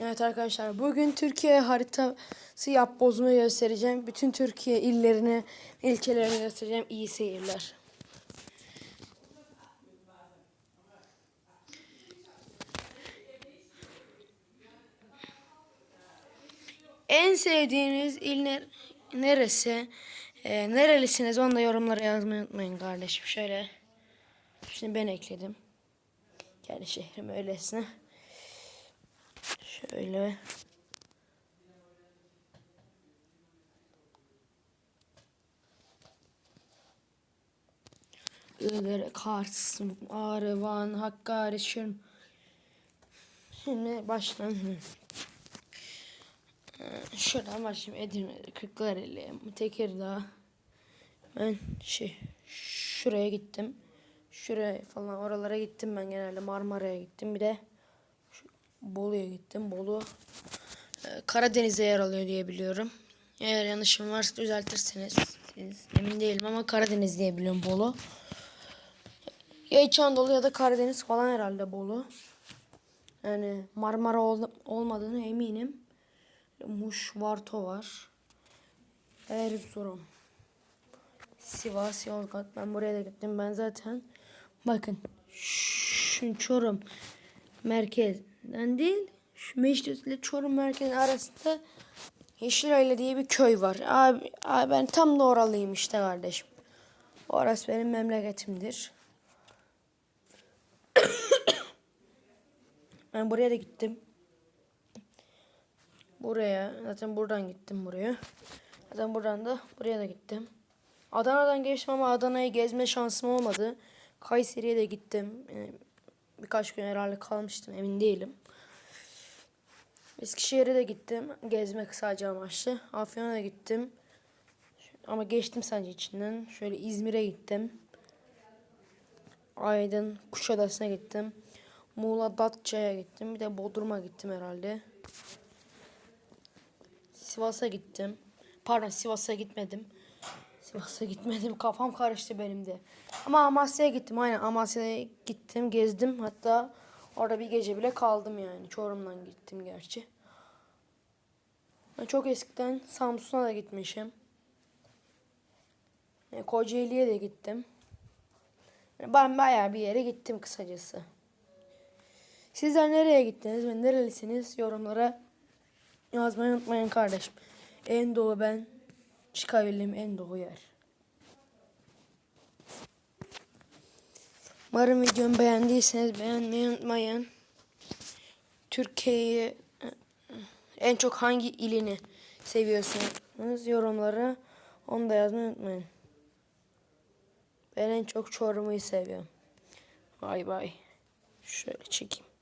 Evet arkadaşlar bugün Türkiye haritası yap bozma göstereceğim. Bütün Türkiye illerini, ilçelerini göstereceğim. İyi seyirler. En sevdiğiniz il ner- neresi? Ee, nerelisiniz? Onu da yorumlara yazmayı unutmayın kardeşim. Şöyle. Şimdi ben ekledim. Kendi şehrim öylesine. Şöyle. Iğdır, Kars, Ağrı, Van, Hakkari, Şırn. Şimdi başlayalım. Ee, Şuradan başlayayım. Edirne, Kırklareli, Tekirdağ. Ben şey şuraya gittim. Şuraya falan oralara gittim ben genelde Marmara'ya gittim. Bir de Bolu'ya gittim. Bolu e, Karadeniz'e yer alıyor diye biliyorum. Eğer yanlışım varsa düzeltirseniz siz emin değilim ama Karadeniz diye biliyorum Bolu. Ya İç Anadolu ya da Karadeniz falan herhalde Bolu. Yani Marmara ol- olmadığını eminim. Muş, Varto var. Erzurum. Sivas, Yozgat. Ben buraya da gittim. Ben zaten bakın şu Çorum merkezden değil şu Meşrut ile Çorum merkez arasında Yeşilayla diye bir köy var. Abi, abi ben tam da oralıyım işte kardeşim. Orası benim memleketimdir. ben buraya da gittim. Buraya zaten buradan gittim buraya. Zaten buradan da buraya da gittim. Adana'dan geçtim ama Adana'yı gezme şansım olmadı. Kayseri'ye de gittim. Yani birkaç gün herhalde kalmıştım emin değilim. Eskişehir'e de gittim. Gezmek sadece amaçlı. Afyon'a da gittim. Ama geçtim sadece içinden. Şöyle İzmir'e gittim. Aydın, Kuşadası'na gittim. Muğla, Datça'ya gittim. Bir de Bodrum'a gittim herhalde. Sivas'a gittim. Pardon Sivas'a gitmedim. Sivas'a gitmedim. Kafam karıştı benim de. Ama Amasya'ya gittim. Aynen Amasya'ya gittim. Gezdim. Hatta orada bir gece bile kaldım yani. Çorum'dan gittim gerçi. Ben çok eskiden Samsun'a da gitmişim. Yani Kocaeli'ye de gittim. Yani ben bayağı bir yere gittim kısacası. Sizler nereye gittiniz ve nerelisiniz yorumlara yazmayı unutmayın kardeşim. En doğu ben çıkabildim en doğu yer. Umarım videomu beğendiyseniz beğenmeyi unutmayın. Türkiye'yi en çok hangi ilini seviyorsunuz yorumlara onu da yazmayı unutmayın. Ben en çok Çorum'u seviyorum. Bay bay. Şöyle çekeyim.